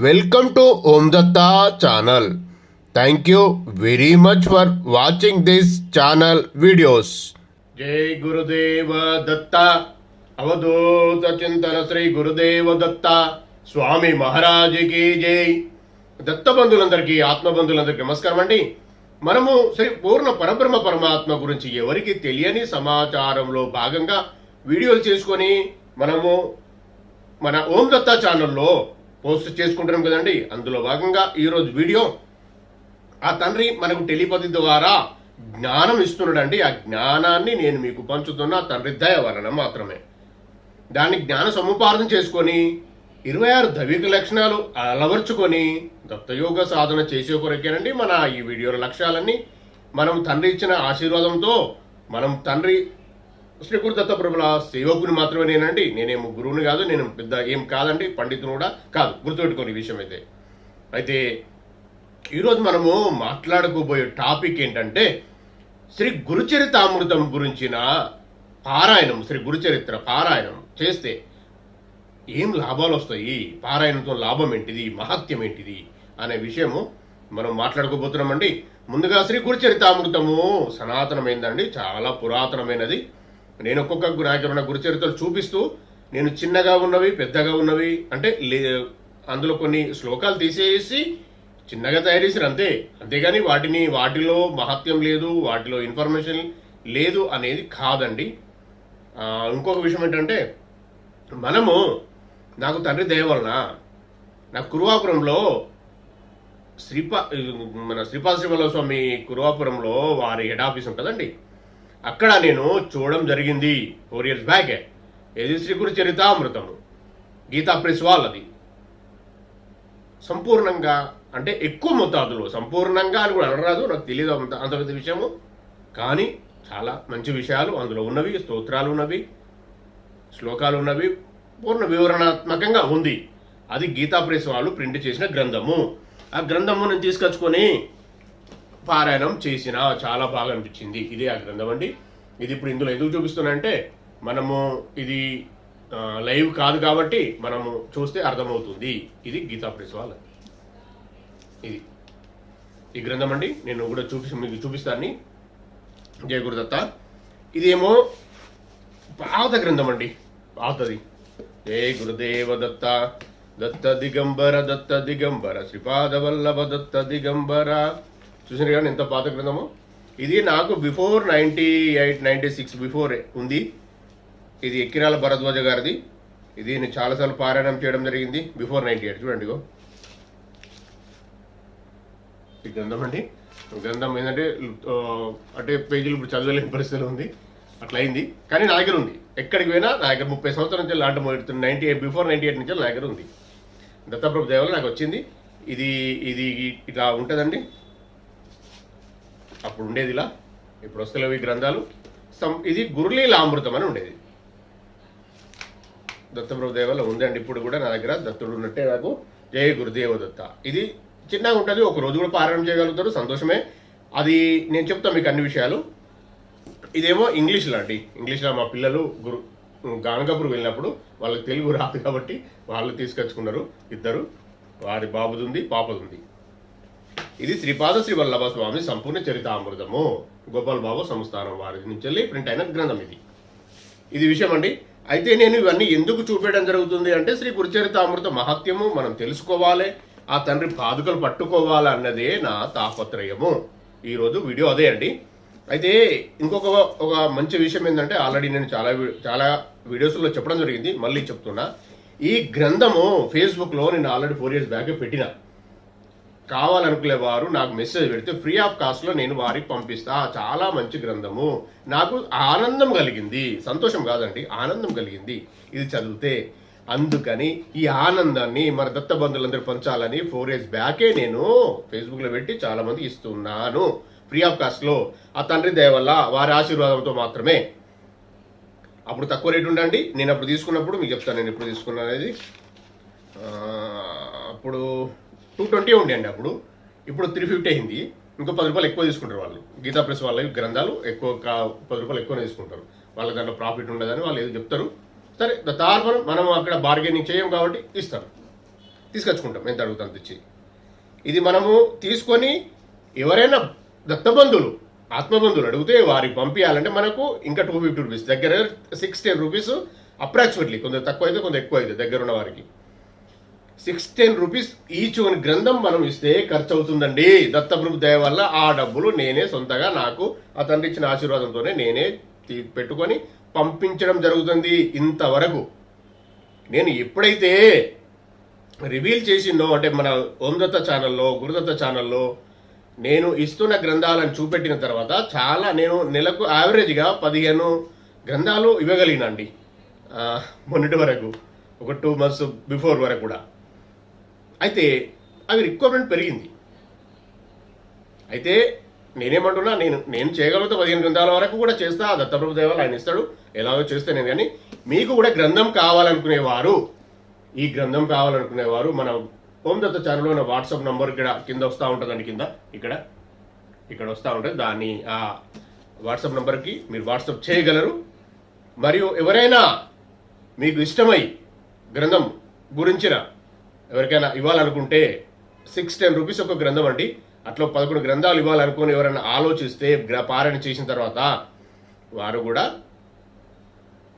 Welcome to Om Datta channel thank you very much for watching this channel videos Jai Gurudeva Datta అవధూత చింతన శ్రీ గురుదేవ దత్త స్వామి మహారాజుకి జై దత్త బంధువులందరికీ ఆత్మ బంధువులందరికీ నమస్కారం అండి. మనము శ్రీ పూర్ణ పరబ్రహ్మ పరమాత్మ గురించి ఎవరికి తెలియని సమాచారంలో భాగంగా వీడియోలు చేసుకొని మనము మన ఓం దత్తా ఛానల్లో పోస్ట్ చేసుకుంటున్నాం కదండి. అందులో భాగంగా ఈరోజు వీడియో ఆ తండ్రి మనకు టెలిపతి ద్వారా జ్ఞానం ఇస్తున్నాడండి. ఆ జ్ఞానాన్ని నేను మీకు పంచుతున్న. ఆ తండ్రి దయ వలన మాత్రమే. దాన్ని జ్ఞాన సముపార్జన చేసుకొని ఇరవై ఆరు దైవిక లక్షణాలు అలవర్చుకొని దత్తయోగ సాధన చేసే కొరకేనండి మన ఈ వీడియోల లక్ష్యాలన్నీ. మనం తండ్రి ఇచ్చిన ఆశీర్వాదంతో మనం తండ్రి శ్రీ దత్తప్రభుల సేవకుని మాత్రమే నేనండి. నేనేం గురువుని కాదు నేను పెద్ద ఏం కాదండి పండితుని కూడా కాదు గుర్తుపెట్టుకోని విషయం అయితే అయితే ఈరోజు మనము మాట్లాడుకోబోయే టాపిక్ ఏంటంటే శ్రీ గురుచరితామృతం గురించిన పారాయణం శ్రీ గురుచరిత్ర పారాయణం చేస్తే ఏం లాభాలు వస్తాయి? పారాయణంతో లాభం ఏంటిది? మహత్యం ఏంటిది? అనే విషయము మనం మాట్లాడుకోబోతున్నామండి ముందుగా శ్రీ గురుచరితామృతము సనాతనమైందండి చాలా పురాతనమైనది. నేను ఒక్కొక్క నాకేమైనా గురుచరిత్రలు చూపిస్తూ నేను చిన్నగా ఉన్నవి పెద్దగా ఉన్నవి అంటే లే అందులో కొన్ని శ్లోకాలు తీసేసి చిన్నగా తయారు చేసారు అంతే. అంతేగాని వాటిని వాటిలో మహత్యం లేదు వాటిలో ఇన్ఫర్మేషన్ లేదు అనేది కాదండి. ఇంకొక విషయం ఏంటంటే మనము నాకు తండ్రి దయ వలన నా కురువాపురంలో శ్రీపా మన శ్రీపాశ్రీవల్ల స్వామి కురువాపురంలో వారి హెడ్ ఆఫీస్ ఉంటుందండి. అక్కడ నేను చూడడం జరిగింది. ఫోర్ ఇయర్స్ బ్యాక్ ఏది శ్రీకురు చరితామృతము. గీతా ప్రెస్ వాళ్ళది. సంపూర్ణంగా అంటే ఎక్కువ మోతాదులో సంపూర్ణంగా అని కూడా అనరాదు నాకు తెలియదు అంత అంత పెద్ద విషయము. కానీ చాలా మంచి విషయాలు అందులో ఉన్నవి స్తోత్రాలు ఉన్నవి శ్లోకాలు ఉన్నవి పూర్ణ వివరణాత్మకంగా ఉంది. అది గీతా ప్రెస్ వాళ్ళు ప్రింట్ చేసిన గ్రంథము. ఆ గ్రంథము నేను తీసుకొచ్చుకొని పారాయణం చేసిన చాలా బాగా అనిపించింది. ఇదే ఆ గ్రంథం అండి. ఇది ఇప్పుడు ఇందులో ఎందుకు చూపిస్తున్నానంటే మనము ఇది లైవ్ కాదు కాబట్టి మనము చూస్తే అర్థమవుతుంది. ఇది గీతా ప్రెస్ వాళ్ళ ఇది. ఈ గ్రంథం అండి. నేను కూడా చూపి మీకు చూపిస్తాను జయ గురుదత్త ఇదేమో పాత గ్రంథం అండి. పాతది. జయ గురుదేవ దత్త. దత్త దిగంబర దత్త దిగంబర. శ్రీపాద వల్లభ దత్త దిగంబర. చూసినారు కానీ ఎంత పాత గ్రంథము? ఇది నాకు before ninety eight ninety six before ఉంది. ఇది ఎక్కిరాల భరద్వాజ గారిది. ఇది నేను చాలాసార్లు పారాయణం చేయడం జరిగింది. బిఫోర్ నైంటీ ఎయిట్ చూడండి ఇగో. ఈ గ్రంథం అండి. గ్రంథం ఏంటంటే అంటే పేజీలు ఇప్పుడు చదవలేని పరిస్థితిలో ఉంది. అట్లా అయింది. కానీ నా దగ్గర ఉంది. ఎక్కడికి పోయినా నా దగ్గర ముప్పై సంవత్సరాల నుంచి లాంటి మొదలుతుంది ninety eight before ninety eight నుంచి నా దగ్గర ఉంది. దత్తప్రభు దేవాలయం నాకు వచ్చింది. ఇది ఇది ఇట్లా ఉంటుందండి. అప్పుడు ఉండేది ఇలా. ఇప్పుడు వస్తలేవు ఈ గ్రంథాలు. సం ఇది గురులీలామృతం అని ఉండేది. దత్తప్రభు దేవాలయం ఉందండి ఇప్పుడు కూడా నా దగ్గర. దత్తుడు ఉన్నట్టే నాకు. జయ గురుదేవ దత్త ఇది చిన్నగా ఉంటుంది. ఒక రోజు కూడా పారాయణం చేయగలుగుతారు. సంతోషమే. అది నేను చెప్తాను మీకు అన్ని విషయాలు. ఇదేమో ఇంగ్లీష్లో అండి ఇంగ్లీష్లో మా పిల్లలు గురు గానకపూర్ వెళ్ళినప్పుడు వాళ్ళకి తెలుగు రాదు కాబట్టి వాళ్ళు తీసుకొచ్చుకున్నారు. ఇద్దరు. వారి బాబుది ఉంది పాపది ఉంది. ఇది శ్రీపాద శ్రీవల్లభ స్వామి సంపూర్ణ చరితామృతము. గోపాల్ బాబు సంస్థానం వారి నుంచి వెళ్ళి ప్రింట్ అయిన గ్రంథం ఇది. ఇది విషయం అండి. అయితే నేను ఇవన్నీ ఎందుకు చూపించడం జరుగుతుంది అంటే శ్రీ గురుచరితామృత మహత్యము మనం తెలుసుకోవాలి ఆ తండ్రి పాదుకలు పట్టుకోవాలి అన్నదే నా తాపత్రయము. ఈరోజు వీడియో అదే అండి. అయితే ఇంకొక ఒక మంచి విషయం ఏంటంటే ఆల్రెడీ నేను చాలా చాలా వీడియోస్లో చెప్పడం జరిగింది మళ్ళీ చెప్తున్నా. ఈ గ్రంథము ఫేస్బుక్లో నేను ఆల్రెడీ ఫోర్ ఇయర్స్ బ్యాక్ పెట్టిన. కావాలనుకునే వారు నాకు మెసేజ్ పెడితే ఫ్రీ ఆఫ్ కాస్ట్లో నేను వారికి పంపిస్తా. చాలా మంచి గ్రంథము. నాకు ఆనందం కలిగింది. సంతోషం కాదండి ఆనందం కలిగింది. ఇది చదివితే అందుకని ఈ ఆనందాన్ని మన దత్త బంధువులందరూ పంచాలని ఫోర్ ఇయర్స్ బ్యాకే నేను ఫేస్బుక్లో పెట్టి చాలామంది ఇస్తున్నాను. ఫ్రీ ఆఫ్ కాస్ట్లో ఆ తండ్రి దయ వల్ల వారి ఆశీర్వాదంతో మాత్రమే. అప్పుడు తక్కువ రేటు ఉండండి. నేను అప్పుడు తీసుకున్నప్పుడు మీకు చెప్తాను నేను ఎప్పుడు తీసుకున్నాను అనేది. అప్పుడు టూ ట్వంటీ ఉండేయండి అప్పుడు. ఇప్పుడు త్రీ ఫిఫ్టీ అయింది. ఇంకో పది రూపాయలు ఎక్కువ తీసుకుంటారు వాళ్ళు. గీతా ప్రెస్ వాళ్ళ గ్రంథాలు ఎక్కువ పది రూపాయలు ఎక్కువనే తీసుకుంటారు. వాళ్ళ దాంట్లో ప్రాఫిట్ ఉండదని వాళ్ళు ఏదో చెప్తారు. సరే తార్పణం మనం అక్కడ బార్గెనింగ్ చేయం కాబట్టి ఇస్తాం తీసుకొచ్చుకుంటాం. ఎంత అడుగుతాం తెచ్చి. ఇది మనము తీసుకొని ఎవరైనా దత్తబంధువులు ఆత్మబంధువులు అడిగితే వారికి పంపించాలంటే మనకు ఇంకా టూ ఫిఫ్టీ రూపీస్ దగ్గర సిక్స్ టెన్ రూపీస్ అప్రాక్సిమేట్లీ కొంత తక్కువ అయితే కొంత ఎక్కువ అయితే దగ్గర ఉన్న వారికి. Six ten rupees each one గ్రంథం మనం ఇస్తే ఖర్చు అవుతుందండి దత్తప్రభు దయ వల్ల ఆ డబ్బులు నేనే సొంతగా నాకు ఆ తండ్రి ఇచ్చిన ఆశీర్వాదంతోనే నేనే పెట్టుకొని పంపించడం జరుగుతుంది. ఇంతవరకు నేను ఎప్పుడైతే రివీల్ చేసిందో అంటే మన ఓందత్త ఛానల్లో గురుదత్త ఛానల్లో నేను ఇస్తున్న గ్రంథాలను చూపెట్టిన తర్వాత చాలా నేను నెలకు యావరేజ్గా పదిహేను గ్రంథాలు ఇవ్వగలిగినండి. మొన్నటి వరకు ఒక టూ మంత్స్ బిఫోర్ వరకు కూడా. అయితే అవి రిక్వైర్మెంట్ పెరిగింది. అయితే నేనేమంటున్నా నేను నేను చేయగలుగుతా పదిహేను గ్రంథాల వరకు కూడా చేస్తా ఆ దత్తప్రభు దేవాలు ఆయన ఇస్తాడు ఎలాగో చేస్తే నేను కానీ మీకు కూడా గ్రంథం కావాలనుకునేవారు ఈ గ్రంథం కావాలనుకునేవారు మన హోమ్ దత్త ఛానల్లో ఉన్న వాట్సాప్ నంబర్ ఇక్కడ కింద వస్తూ ఉంటుందండి కింద ఇక్కడ ఇక్కడ వస్తూ ఉంటుంది దాన్ని ఆ వాట్సాప్ నంబర్కి మీరు వాట్సాప్ చేయగలరు. మరియు ఎవరైనా మీకు ఇష్టమై గ్రంథం గురించిన ఎవరికైనా ఇవ్వాలనుకుంటే సిక్స్ టెన్ రూపీస్ ఒక గ్రంథం అండి. అట్లా పదకొండు గ్రంథాలు ఇవ్వాలనుకుని ఎవరైనా ఆలోచిస్తే గ్ర- పారాయణ చేసిన తర్వాత వారు కూడా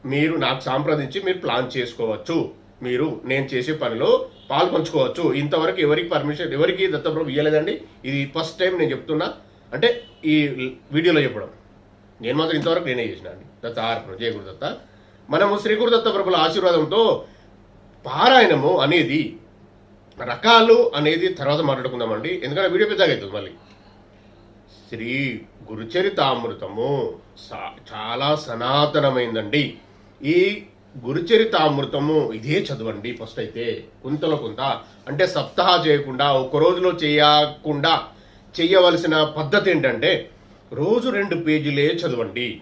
మీరు నాకు సంప్రదించి మీరు ప్లాన్ చేసుకోవచ్చు. మీరు నేను చేసే పనిలో పాల్పంచుకోవచ్చు ఇంతవరకు ఎవరికి పర్మిషన్ ఎవరికి దత్తప్రభు ఇవ్వలేదండి ఇది ఫస్ట్ టైం నేను చెప్తున్నా. అంటే ఈ వీడియోలో చెప్పడం. నేను మాత్రం ఇంతవరకు నేనే చేసిన అండి. దత్త ఆర్పణ జయ గురుదత్త. మనము శ్రీ గురుదత్త ప్రభుల ఆశీర్వాదంతో పారాయణము అనేది రకాలు అనేది తర్వాత మాట్లాడుకుందామండి. ఎందుకంటే వీడియో పెద్దగా అవుతుంది మళ్ళీ. శ్రీ గురుచరితామృతము సా- చాలా సనాతనమైందండి. ఈ గురుచరితామృతము ఇదే చదవండి ఫస్ట్ అయితే. కుంతలో కొంత. అంటే సప్తాహ చేయకుండా ఒక రోజులో చేయకుండా చేయవలసిన పద్ధతి ఏంటంటే రోజు రెండు పేజీలే చదవండి.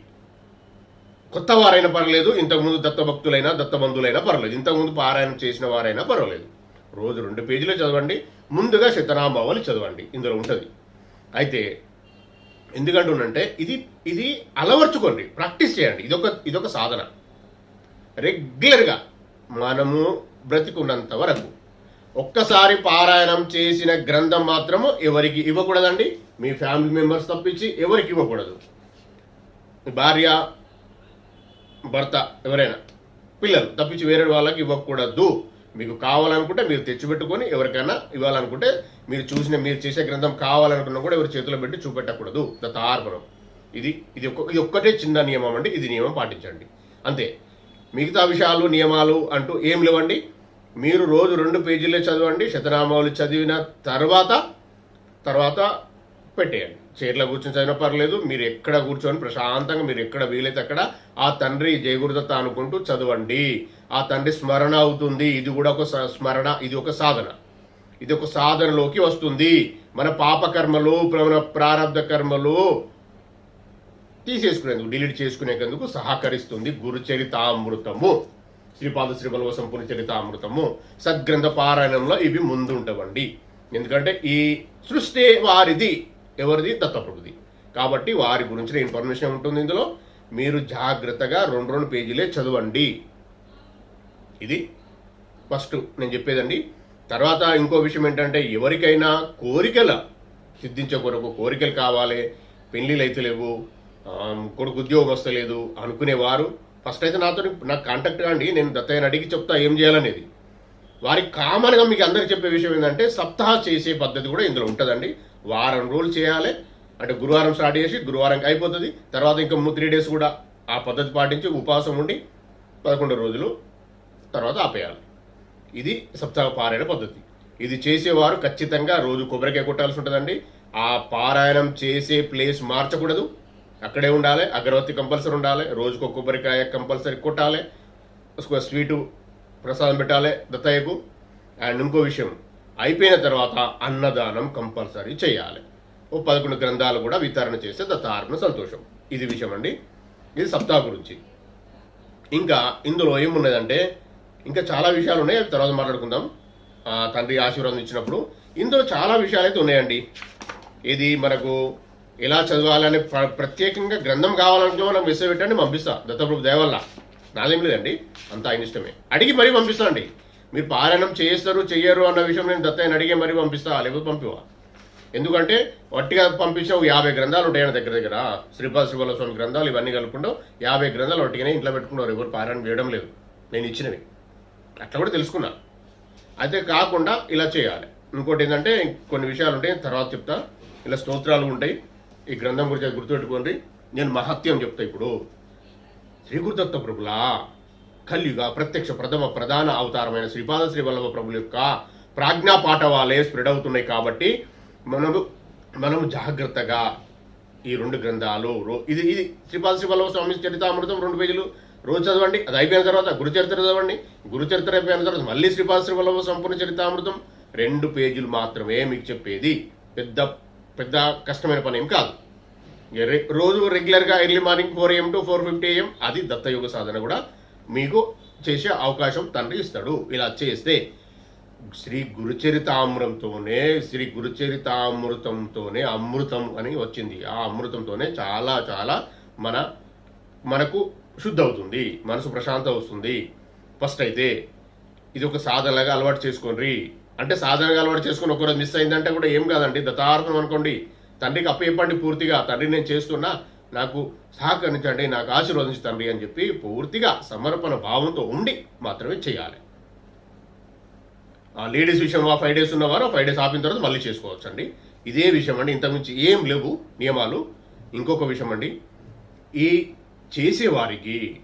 కొత్త వారైనా పర్లేదు ఇంతకుముందు దత్తభక్తులైనా దత్తబంధులైనా పర్లేదు. ఇంతకుముందు పారాయణం చేసిన వారైనా పర్వాలేదు. రోజు రెండు పేజీలు చదవండి ముందుగా శతనామావళి చదవండి. ఇందులో ఉంటుంది. అయితే ఎందుకంటుందంటే ఇది ఇది అలవర్చుకోండి ప్రాక్టీస్ చేయండి. ఇదొక ఇదొక సాధన. రెగ్యులర్గా మనము బ్రతికున్నంత వరకు ఒక్కసారి పారాయణం చేసిన గ్రంథం మాత్రము ఎవరికి ఇవ్వకూడదండి? మీ ఫ్యామిలీ మెంబర్స్ తప్పించి ఎవరికి ఇవ్వకూడదు. మీ భార్య భర్త ఎవరైనా పిల్లలు తప్పించి వేరే వాళ్ళకి ఇవ్వకూడదు. మీకు కావాలనుకుంటే మీరు తెచ్చిపెట్టుకొని ఎవరికైనా ఇవ్వాలనుకుంటే మీరు చూసిన మీరు చేసే గ్రంథం కావాలనుకున్నా కూడా ఎవరి చేతిలో పెట్టి చూపెట్టకూడదు. దత్తార్పణం ఇది ఇది ఒక్క ఇది ఒక్కటే చిన్న నియమం అండి. ఇది నియమం పాటించండి. అంతే. మిగతా విషయాలు నియమాలు అంటూ ఏం లేవండి. మీరు రోజు రెండు పేజీలే చదవండి. శతనామాలు చదివిన తర్వాత తర్వాత పెట్టేయండి. చైర్లో కూర్చొని చదివినా పర్లేదు. మీరు ఎక్కడ కూర్చొని ప్రశాంతంగా మీరు ఎక్కడ వీలైతే అక్కడ ఆ తండ్రి జయగురుదత్త అనుకుంటూ చదవండి. ఆ తండ్రి స్మరణ అవుతుంది. ఇది కూడా ఒక స్మరణ ఇది ఒక సాధన. ఇది ఒక సాధనలోకి వస్తుంది. మన పాపకర్మలు మన ప్రారంభ కర్మలు తీసేసుకునేందుకు డిలీట్ చేసుకునేందుకు సహకరిస్తుంది గురుచరితామృతము. శ్రీపాద శ్రీబలవ సంపూర్ణ చరితామృతము సద్గ్రంథ పారాయణంలో ఇవి ముందు ఉంటవండి ఎందుకంటే ఈ సృష్టి వారిది ఎవరిది? దత్తప్రభుది. కాబట్టి వారి గురించిన ఇన్ఫర్మేషన్ ఉంటుంది ఇందులో. మీరు జాగ్రత్తగా రెండు రెండు పేజీలే చదవండి. ఇది ఫస్ట్ నేను చెప్పేదండి. తర్వాత ఇంకో విషయం ఏంటంటే ఎవరికైనా కోరికల సిద్ధించే కొరకు కోరికలు కావాలి పెళ్ళిళ్ళు అయితే లేవు కొడుకు ఉద్యోగం వస్తలేదు అనుకునేవారు. ఫస్ట్ అయితే నాతో నాకు కాంటాక్ట్ కాండి నేను దత్తయ్యని అడిగి చెప్తా ఏం చేయాలనేది. వారికి కామన్గా మీకు అందరికి చెప్పే విషయం ఏంటంటే సప్తాహ చేసే పద్ధతి కూడా ఇందులో ఉంటుందండి. వారం రోజులు చేయాలి అంటే గురువారం స్టార్ట్ చేసి గురువారంకి అయిపోతుంది. తర్వాత ఇంకా త్రీ డేస్ కూడా ఆ పద్ధతి పాటించి ఉపవాసం ఉండి పదకొండు రోజులు తర్వాత ఆపేయాలి. ఇది సప్తాహ పారాయణ పద్ధతి. ఇది చేసేవారు ఖచ్చితంగా రోజు కొబ్బరికాయ కొట్టాల్సి ఉంటుందండి. ఆ పారాయణం చేసే ప్లేస్ మార్చకూడదు. అక్కడే ఉండాలి అగరవత్తి కంపల్సరీ ఉండాలి రోజుకు కొబ్బరికాయ కంపల్సరీ కొట్టాలి స్వీటు ప్రసాదం పెట్టాలి దత్తయ్యకు. అండ్ ఇంకో విషయం అయిపోయిన తర్వాత అన్నదానం కంపల్సరీ చేయాలి. ఓ పదకొండు గ్రంథాలు కూడా వితరణ చేస్తే దత్తారణ సంతోషం. ఇది విషయం అండి ఇది సప్తాహ గురించి. ఇంకా ఇందులో ఏమున్నదంటే ఇంకా చాలా విషయాలు ఉన్నాయి అవి తర్వాత మాట్లాడుకుందాం. ఆ, తండ్రి ఆశీర్వాదం ఇచ్చినప్పుడు. ఇందులో చాలా విషయాలు అయితే ఉన్నాయండి. ఇది మనకు ఎలా చదవాలని ప్ర- ప్రత్యేకంగా గ్రంథం కావాలంటే మనం మెసేజ్ పెట్టండి పంపిస్తా. దత్తప్రభు దేవల్ల నాదేం లేదండి. అంతా ఆయన ఇష్టమే. అడిగి మరీ పంపిస్తానండి. మీరు పారాయణం చేస్తారు చెయ్యరు అన్న విషయం నేను దత్తయ్యని అడిగే మరీ పంపిస్తా లేకపోతే పంపివా ఎందుకంటే వట్టిగా పంపించిన యాభై గ్రంథాలు ఉంటాయి ఆయన దగ్గర దగ్గర. శ్రీపాద శ్రీపాల స్వామి గ్రంథాలు ఇవన్నీ కలుపుకుంటూ యాభై గ్రంథాలు వట్టిగానే ఇంట్లో పెట్టుకుంటారు. ఎవరు పారాయణం చేయడం లేదు. నేను ఇచ్చినవి. అట్లా కూడా తెలుసుకున్నా. అయితే కాకుండా ఇలా చేయాలి. ఇంకోటి ఏంటంటే కొన్ని విషయాలు ఉంటాయి తర్వాత చెప్తా. ఇలా స్తోత్రాలు ఉంటాయి. ఈ గ్రంథం గురించి అది గుర్తుపెట్టుకోండి. నేను మహత్యం చెప్తా ఇప్పుడు. శ్రీ గురుదత్త ప్రభులా? కలియుగ ప్రత్యక్ష ప్రథమ ప్రధాన అవతారమైన శ్రీపాద శ్రీవల్లభ ప్రభుల యొక్క ప్రాజ్ఞా పాఠవాలే స్ప్రెడ్ అవుతున్నాయి కాబట్టి మనము మనము జాగ్రత్తగా ఈ రెండు గ్రంథాలు రో- ఇది ఇది శ్రీపాద శ్రీవల్లభ స్వామి చరితామృతం రెండు పేజీలు. రోజు చదవండి అది అయిపోయిన తర్వాత గురుచరిత్ర చదవండి. గురుచరిత్ర అయిపోయిన తర్వాత మళ్ళీ శ్రీపాద సంపూర్ణ చరితామృతం. రెండు పేజీలు మాత్రమే మీకు చెప్పేది. పెద్ద పెద్ద కష్టమైన పని ఏం కాదు. రోజు రెగ్యులర్గా early morning four AM to four fifty AM అది దత్తయోగ సాధన కూడా మీకు చేసే అవకాశం తండ్రి ఇస్తాడు. ఇలా చేస్తే శ్రీ గురుచరితామృతంతోనే శ్రీ గురుచరితామృతంతోనే అమృతం అని వచ్చింది. ఆ అమృతంతోనే చాలా చాలా మన మనకు శుద్ధి అవుతుంది మనసు ప్రశాంతం వస్తుంది. ఫస్ట్ అయితే ఇది ఒక సాధనలాగా అలవాటు చేసుకోండి. అంటే సాధనగా అలవాటు చేసుకుని ఒకరోజు మిస్ అయిందంటే కూడా ఏం కాదండి. దత్తార్థం అనుకోండి తండ్రికి అప్పచెప్పండి పూర్తిగా తండ్రి నేను చేస్తున్నా నాకు సహకరించండి నాకు ఆశీర్వదించి తండ్రి అని చెప్పి పూర్తిగా సమర్పణ భావంతో ఉండి మాత్రమే చేయాలి. ఆ లేడీస్ విషయం ఫైవ్ డేస్ ఉన్నవారు ఫైవ్ డేస్ ఆపిన తర్వాత మళ్ళీ చేసుకోవచ్చు అండి ఇదే విషయం అండి. ఇంతకుమించి ఏం లేవు నియమాలు. ఇంకొక విషయం అండి. ఈ చేసేవారికి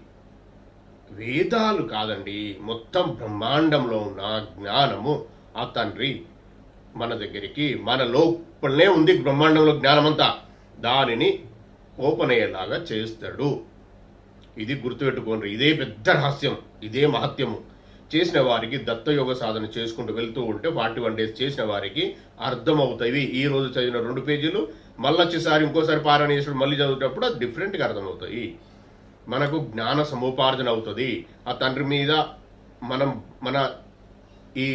వేదాలు కాదండి మొత్తం బ్రహ్మాండంలో ఉన్న జ్ఞానము ఆ తండ్రి మన దగ్గరికి మన లోపలనే ఉంది బ్రహ్మాండంలో జ్ఞానమంతా. దానిని ఓపెన్ అయ్యేలాగా చేస్తాడు. ఇది గుర్తుపెట్టుకోండి ఇదే పెద్ద రహస్యం ఇదే మహత్యము. చేసిన వారికి దత్తయోగ సాధన చేసుకుంటూ వెళ్తూ ఉంటే ఫార్టీ వన్ డేస్ చేసిన వారికి అర్థమవుతాయి. ఈ రోజు చదివిన రెండు పేజీలు మళ్ళీ వచ్చేసారి ఇంకోసారి పారాయణ చేసినప్పుడు మళ్ళీ చదివేటప్పుడు అది డిఫరెంట్గా అర్థమవుతాయి. మనకు జ్ఞాన సముపార్జన అవుతుంది. ఆ తండ్రి మీద మనం మన ఈ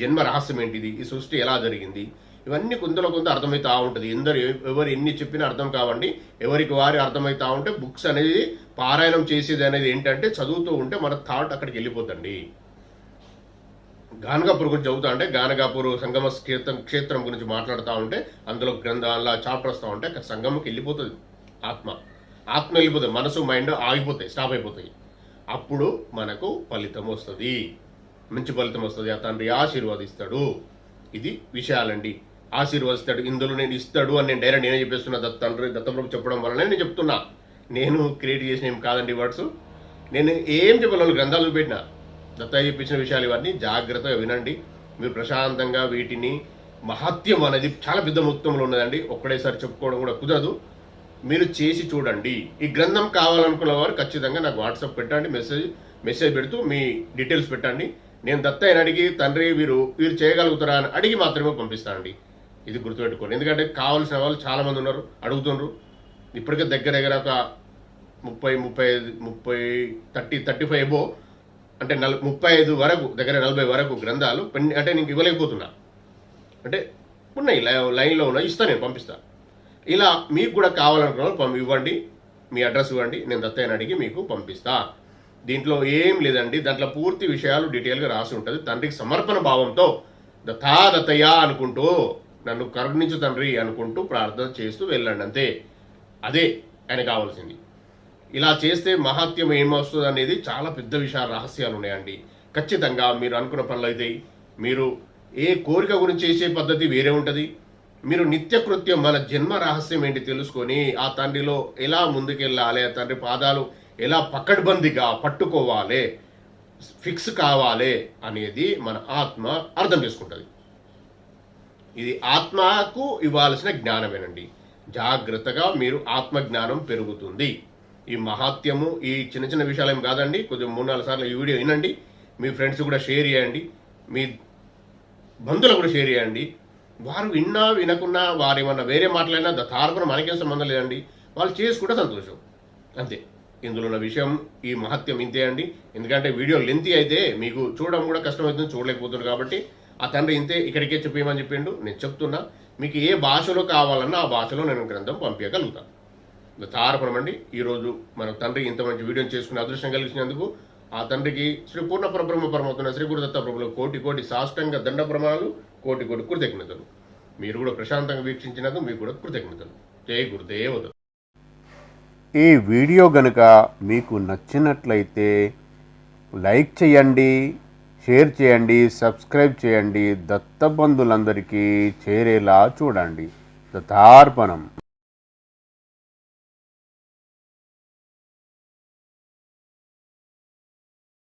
జన్మ రహస్యం ఏంటిది? ఈ సృష్టి ఎలా జరిగింది? ఇవన్నీ కొంతలో కొంత అర్థమవుతా ఉంటుంది. ఎందరు ఎవరు ఎన్ని చెప్పినా అర్థం కావండి. ఎవరికి వారి అర్థమవుతా ఉంటే బుక్స్ అనేది పారాయణం చేసేది అనేది ఏంటంటే చదువుతూ ఉంటే మన థాట్ అక్కడికి వెళ్ళిపోతండి. గానగాపూర్ గురించి చదువుతా ఉంటే గానగాపూర్ సంగమ క్షేత్రం క్షేత్రం గురించి మాట్లాడుతూ ఉంటే అందులో గ్రంథాల చాప్టర్ వస్తూ ఉంటే సంగమకి వెళ్ళిపోతుంది ఆత్మ. ఆత్మ వెళ్ళిపోతాయి మనసు మైండ్ ఆగిపోతాయి స్టాప్ అయిపోతాయి. అప్పుడు మనకు ఫలితం వస్తుంది. మంచి ఫలితం వస్తుంది. ఆ తండ్రి ఆశీర్వాదిస్తాడు. ఇది విషయాలండి. ఆశీర్వదిస్తాడు. ఇందులో నేను ఇస్తాడు అని నేను డైరెక్ట్ నేనే చెప్పేస్తున్నా. దత్త తండ్రి దత్తప్రభు చెప్పడం వల్లనే నేను చెప్తున్నా. నేను క్రియేట్ చేసిన ఏం కాదండి వర్డ్స్ నేను ఏం చెప్పాలి గ్రంథాలు చూపెట్టినా. దత్త చెప్పించిన విషయాలు ఇవన్నీ జాగ్రత్తగా వినండి. మీరు ప్రశాంతంగా వీటిని మహత్యం అనేది చాలా పెద్ద మొత్తంలో ఉన్నదండి. ఒక్కడేసారి చెప్పుకోవడం కూడా కుదరదు. మీరు చేసి చూడండి. ఈ గ్రంథం కావాలనుకున్న వారు ఖచ్చితంగా నాకు వాట్సాప్ పెట్టండి మెసేజ్ మెసేజ్ పెడుతూ మీ డీటెయిల్స్ పెట్టండి. నేను దత్తయ్యని అడిగి తండ్రి వీరు వీరు చేయగలుగుతారా అని అడిగి మాత్రమే పంపిస్తానండి. ఇది గుర్తుపెట్టుకోండి. ఎందుకంటే కావాల్సిన వాళ్ళు చాలామంది ఉన్నారు అడుగుతున్నారు ఇప్పటికే దగ్గర దగ్గర ఒక ముప్పై ముప్పై ఐదు ముప్పై థర్టీ థర్టీ ఫైవ్ ఎబో అంటే నల్ ముప్పై ఐదు వరకు దగ్గర నలభై వరకు గ్రంథాలు పెన్- అంటే నీకు ఇవ్వలేకపోతున్నా. అంటే ఉన్నాయి లై- లైన్లో ఉన్నాయి ఇస్తాను నేను పంపిస్తా. ఇలా మీకు కూడా కావాలనుకున్న పంపి ఇవ్వండి. మీ అడ్రస్ ఇవ్వండి. నేను దత్తయ్యని అడిగి మీకు పంపిస్తా. దీంట్లో ఏం లేదండి. దాంట్లో పూర్తి విషయాలు డీటెయిల్గా రాసి ఉంటుంది. తండ్రికి సమర్పణ భావంతో దత్తా దత్తయ్య అనుకుంటూ నన్ను కరుణించు తండ్రి అనుకుంటూ ప్రార్థన చేస్తూ వెళ్ళండి అంతే. అదే ఆయన కావాల్సింది. ఇలా చేస్తే మహాత్యం ఏమొస్తుంది అనేది చాలా పెద్ద విషయ రహస్యాలు ఉన్నాయండి. ఖచ్చితంగా మీరు అనుకున్న పనులు అయితే మీరు ఏ కోరిక గురించి చేసే పద్ధతి వేరే ఉంటుంది. మీరు నిత్యకృత్యం మన జన్మ రహస్యం ఏంటి తెలుసుకొని ఆ తండ్రిలో ఎలా ముందుకెళ్ళాలి ఆ తండ్రి పాదాలు ఎలా పకడ్బందీగా పట్టుకోవాలి ఫిక్స్ కావాలి అనేది మన ఆత్మ అర్థం చేసుకుంటుంది. ఇది ఆత్మకు ఇవ్వాల్సిన జ్ఞానమేనండి. జాగ్రత్తగా మీరు ఆత్మ జ్ఞానం పెరుగుతుంది. ఈ మహాత్యము ఈ చిన్న చిన్న విషయాలు ఏం కాదండి. కొంచెం మూడు నాలుగు సార్లు ఈ వీడియో వినండి. మీ ఫ్రెండ్స్ కూడా షేర్ చేయండి. మీ బంధువులు కూడా షేర్ చేయండి. వారు విన్నా వినకున్నా వారు ఏమన్నా వేరే మాట్లాడినా ద తారపున మనకేం సంబంధం లేదండి. వాళ్ళు చేసుకుంటే సంతోషం. అంతే. ఇందులో ఉన్న విషయం ఈ మహత్యం ఇంతే అండి. ఎందుకంటే వీడియో లెంతీ అయితే మీకు చూడడం కూడా కష్టమవుతుంది చూడలేకపోతున్నారు కాబట్టి ఆ తండ్రి ఇంతే ఇక్కడికే చెప్పేయమని చెప్పిండు. నేను చెప్తున్నా మీకు ఏ భాషలో కావాలన్నా ఆ భాషలో నేను గ్రంథం పంపించగలుగుతాను తారపురం అండి. ఈరోజు మన తండ్రి ఇంత మంచి వీడియోని చేసుకునే అదృష్టం కలిగినందుకు ఆ తండ్రికి శ్రీ పూర్ణ పరబ్రహ్మ పరమవుతున్న శ్రీ గురుదత్త ప్రభులు కోటి కోటి సాష్టంగ దండ ప్రమాణాలు కోటి కోటి కృతజ్ఞతలు. మీరు కూడా ప్రశాంతంగా వీక్షించినందుకు మీకు కూడా కృతజ్ఞతలు. జై గురుదేవత. ఈ వీడియో గనుక మీకు నచ్చినట్లయితే లైక్ చేయండి షేర్ చేయండి సబ్స్క్రైబ్ చేయండి దత్తబంధులందరికీ చేరేలా చూడండి. దత్తార్పణం.